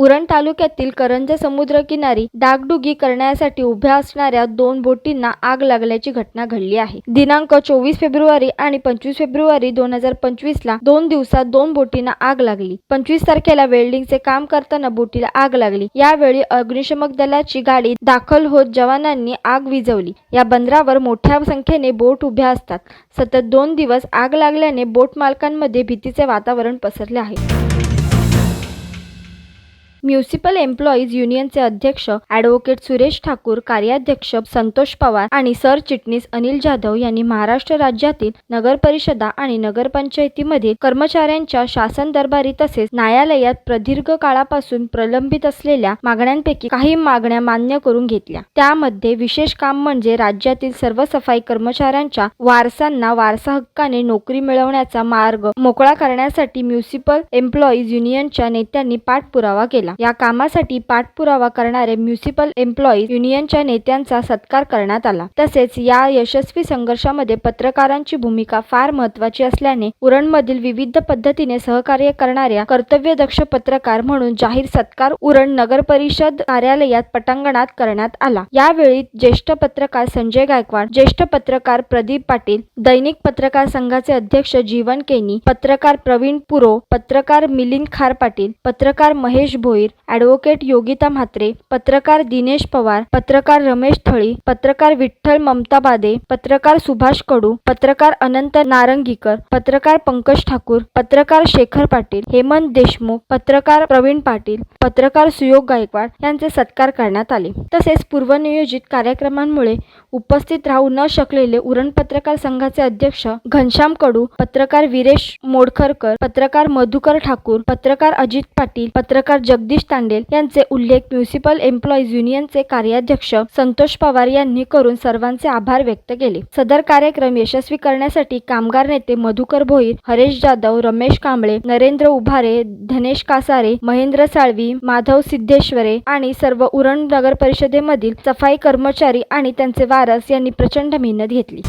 उरण तालुक्यातील करंज समुद्रकिनारी डागडुगी करण्यासाठी उभ्या असणाऱ्या दोन बोटींना आग लागल्याची घटना घडली आहे. दिनांक चोवीस फेब्रुवारी आणि पंचवीस फेब्रुवारी दोन हजार पंचवीस ला दोन दिवसात दोन बोटींना आग लागली. पंचवीस तारखेला वेल्डिंगचे काम करताना बोटीला आग लागली. यावेळी अग्निशमक दलाची गाडी दाखल होत जवानांनी आग विझवली. या बंदरावर मोठ्या संख्येने बोट उभ्या असतात. सतत दोन दिवस आग लागल्याने बोट मालकांमध्ये भीतीचे वातावरण पसरले आहे. म्युनिसिपल एम्प्लॉईज युनियनचे अध्यक्ष ॲडव्होकेट सुरेश ठाकूर कार्याध्यक्ष संतोष पवार आणि सरचिटणीस अनिल जाधव यांनी महाराष्ट्र राज्यातील नगर परिषदा आणि नगरपंचायतीमधील कर्मचाऱ्यांच्या शासन दरबारी तसेच न्यायालयात प्रदीर्घ काळापासून प्रलंबित असलेल्या मागण्यांपैकी काही मागण्या मान्य करून घेतल्या. त्यामध्ये विशेष काम म्हणजे राज्यातील सर्व सफाई कर्मचाऱ्यांच्या वारसांना वारसा हक्काने नोकरी मिळवण्याचा मार्ग मोकळा करण्यासाठी म्युनिसिपल एम्प्लॉईज युनियनच्या नेत्यांनी पाठपुरावा केला. या कामासाठी पाठपुरावा करणारे म्युनिसिपल एम्प्लॉईज युनियनच्या नेत्यांचा सत्कार करण्यात आला. तसेच या यशस्वी संघर्षामध्ये पत्रकारांची भूमिका फार महत्वाची असल्याने उरणमधील विविध पद्धतीने सहकार्य करणाऱ्या कर्तव्यदक्ष पत्रकार म्हणून जाहीर सत्कार उरण नगर परिषद कार्यालयात पटांगणात करण्यात आला. यावेळी ज्येष्ठ पत्रकार संजय गायकवाड ज्येष्ठ पत्रकार प्रदीप पाटील दैनिक पत्रकार संघाचे अध्यक्ष जीवन केनी पत्रकार प्रवीण पुरो पत्रकार मिलिंद खार पाटील पत्रकार महेश भोई भोईर ॲडव्होकेट योगिता म्हात्रे पत्रकार दिनेश पवार पत्रकार रमेश थळी पत्रकार विठ्ठल ममता बादे पत्रकार सुभाष कडू पत्रकार अनंत नारंगीकर पत्रकार पंकज ठाकूर पत्रकार शेखर पाटील हेमंत देशमुख पत्रकार प्रवीण पाटील पत्रकार सुयोग गायकवाड यांचे सत्कार करण्यात आले. तसेच पूर्वनियोजित कार्यक्रमांमुळे उपस्थित राहू न शकलेले उरण पत्रकार संघाचे अध्यक्ष घनश्याम कडू पत्रकार वीरेश मोडखरकर पत्रकार मधुकर ठाकूर पत्रकार अजित पाटील पत्रकार जगदीश तांडेल यांचे उल्लेख म्युन्सिपल एम्प्लॉईज युनियनचे कार्याध्यक्ष संतोष पवार यांनी करून सर्वांचे आभार व्यक्त केले. सदर कार्यक्रम यशस्वी करण्यासाठी कामगार नेते मधुकर भोईर हरेश जाधव रमेश कांबळे नरेंद्र उभारे धनेश कासारे महेंद्र साळवी माधव सिद्धेश्वरे आणि सर्व उरण नगर परिषदेमधील सफाई कर्मचारी आणि त्यांचे वारस यांनी प्रचंड मेहनत घेतली.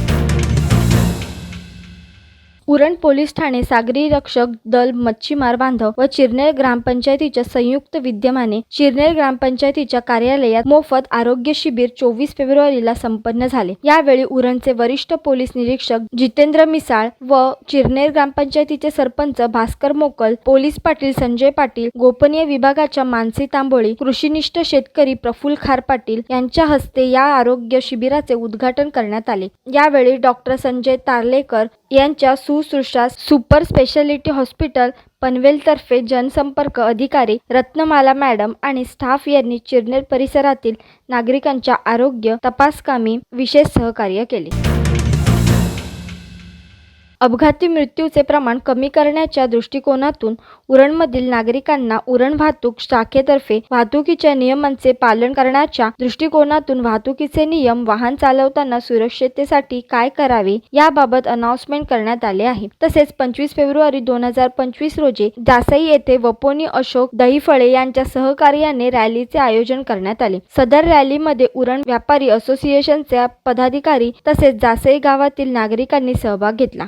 उरण पोलीस ठाणे सागरी रक्षक दल मच्छीमार बांधव व चिरनेर ग्रामपंचायतीच्या संयुक्त विद्यमाने चिरनेर ग्रामपंचायतीच्या कार्यालयात मोफत आरोग्य शिबिर चोवीस फेब्रुवारीला संपन्न झाले. यावेळी उरणचे वरिष्ठ पोलीस निरीक्षक जितेंद्र मिसाळ व चिरनेर ग्रामपंचायतीचे सरपंच भास्कर मोकल पोलीस पाटील संजय पाटील गोपनीय विभागाच्या मानसी तांबोळी कृषीनिष्ठ शेतकरी प्रफुल खार पाटील यांच्या हस्ते या आरोग्य शिबिराचे उद्घाटन करण्यात आले. यावेळी डॉक्टर संजय तारलेकर यांच्या सु सुश्रुषा सुपर स्पेशालिटी हॉस्पिटल पनवेलतर्फे जनसंपर्क अधिकारी रत्नमाला मॅडम आणि स्टाफ यांनी चिरनेर परिसरातील नागरिकांच्या आरोग्य तपासकामी विशेष सहकार्य केले. अपघाती मृत्यूचे प्रमाण कमी करण्याच्या दृष्टिकोनातून उरणमधील नागरिकांना उरण वाहतूक शाखेतर्फे वाहतुकीच्या नियमांचे पालन करण्याच्या दृष्टिकोनातून वाहतुकीचे नियम वाहन चालवताना सुरक्षिततेसाठी काय करावे याबाबत अनाउन्समेंट करण्यात आले आहे. तसेच पंचवीस फेब्रुवारी दोन हजार पंचवीस रोजी जासई येथे वपोनी अशोक दहीफळे यांच्या सहकार्याने रॅलीचे आयोजन करण्यात आले. सदर रॅलीमध्ये उरण व्यापारी असोसिएशनच्या पदाधिकारी तसेच जासई गावातील नागरिकांनी सहभाग घेतला.